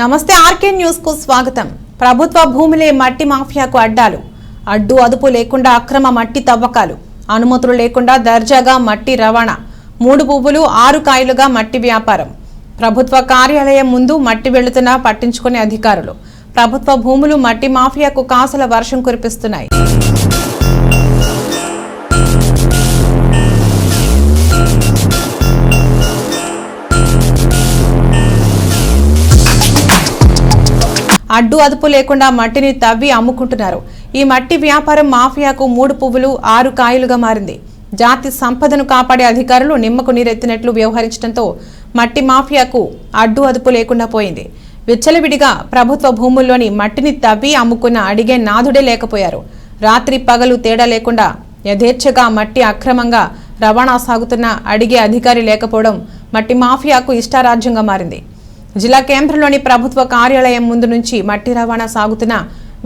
నమస్తే ఆర్కే న్యూస్కు స్వాగతం. ప్రభుత్వ భూములే మట్టి మాఫియాకు అడ్డాలు. అడ్డు అదుపు లేకుండా అక్రమ మట్టి తవ్వకాలు. అనుమతులు లేకుండా దర్జాగా మట్టి రవాణా. మూడు పువ్వులు ఆరు కాయలుగా మట్టి వ్యాపారం. ప్రభుత్వ కార్యాలయం ముందు మట్టి వెళుతున్నా పట్టించుకునే అధికారులు. ప్రభుత్వ భూములు మట్టి మాఫియాకు కాసుల వర్షం కురిపిస్తున్నాయి. అడ్డు అదుపు లేకుండా మట్టిని తవ్వి అమ్ముకుంటున్నారు. ఈ మట్టి వ్యాపారం మాఫియాకు మూడు పువ్వులు ఆరు కాయలుగా మారింది. జాతి సంపదను కాపాడే అధికారులు నిమ్మకు నీరెత్తినట్లు వ్యవహరించడంతో మట్టి మాఫియాకు అడ్డు అదుపు లేకుండా పోయింది. విచ్చలవిడిగా ప్రభుత్వ భూముల్లోని మట్టిని తవ్వి అమ్ముకున్న అడిగే నాథుడే లేకపోయారు. రాత్రి పగలు తేడా లేకుండా యథేచ్ఛగా మట్టి అక్రమంగా రవాణా సాగుతున్న అడిగే అధికారి లేకపోవడం మట్టి మాఫియాకు ఇష్టారాజ్యంగా మారింది. జిల్లా కేంద్రంలోని ప్రభుత్వ కార్యాలయం ముందు నుంచి మట్టి రవాణా సాగుతున్నా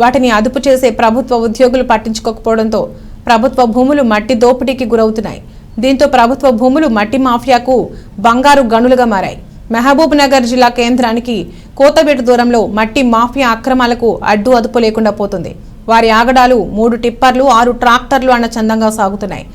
వాటిని అదుపు చేసే ప్రభుత్వ ఉద్యోగులు పట్టించుకోకపోవడంతో ప్రభుత్వ భూములు మట్టి దోపిడీకి గురవుతున్నాయి. దీంతో ప్రభుత్వ భూములు మట్టి మాఫియాకు బంగారు గనులుగా మారాయి. మహబూబ్ నగర్ జిల్లా కేంద్రానికి కోతబేటు దూరంలో మట్టి మాఫియా అక్రమాలకు అడ్డు అదుపు లేకుండా పోతుంది. వారి ఆగడాలు మూడు టిప్పర్లు ఆరు ట్రాక్టర్లు అన్న చందంగా సాగుతున్నాయి.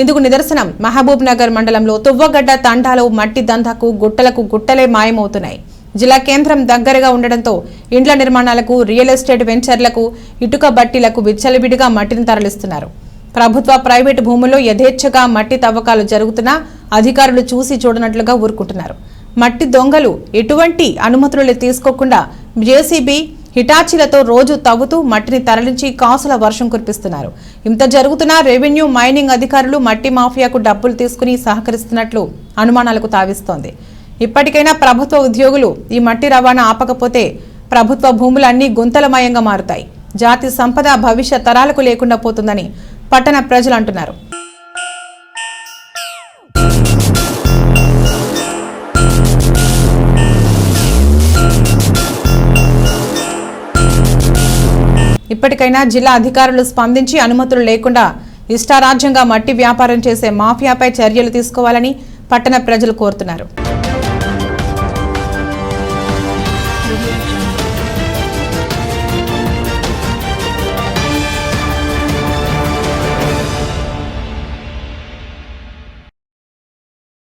ఇందుకు నిదర్శనం మహబూబ్ నగర్ మండలంలో తువ్వగడ్డ తండాలు మట్టి దందకు గుట్టలకు గుట్టలే మాయమవుతున్నాయి. జిల్లా కేంద్రం దగ్గరగా ఉండడంతో ఇండ్ల నిర్మాణాలకు రియల్ ఎస్టేట్ వెంచర్లకు ఇటుక బట్టీలకు విచ్చలవిడిగా మట్టిని తరలిస్తున్నారు. ప్రభుత్వ ప్రైవేటు భూముల్లో యథేచ్ఛగా మట్టి తవ్వకాలు జరుగుతున్నా అధికారులు చూసి చూడనట్లుగా ఊరుకుంటున్నారు. మట్టి దొంగలు ఎటువంటి అనుమతులు తీసుకోకుండా జేసీబీ హిటాచీలతో రోజు తవ్వుతూ మట్టిని తరలించి కాసుల వర్షం కురిపిస్తున్నారు. ఇంత జరుగుతున్నా రెవెన్యూ మైనింగ్ అధికారులు మట్టి మాఫియాకు డబ్బులు తీసుకుని సహకరిస్తున్నట్లు అనుమానాలకు తావిస్తోంది. ఇప్పటికైనా ప్రభుత్వ ఉద్యోగులు ఈ మట్టి రవాణా ఆపకపోతే ప్రభుత్వ భూములన్నీ గుంతలమయంగా మారుతాయి. జాతి సంపద భవిష్య తరాలకు లేకుండా పోతుందని పట్టణ ప్రజలు అంటున్నారు. ఇప్పటికైనా జిల్లా అధికారులు స్పందించి అనుమతులు లేకుండా ఇష్టారాజ్యంగా మట్టి వ్యాపారం చేసే మాఫియాపై చర్యలు తీసుకోవాలని పట్టణ ప్రజలు కోరుతున్నారు.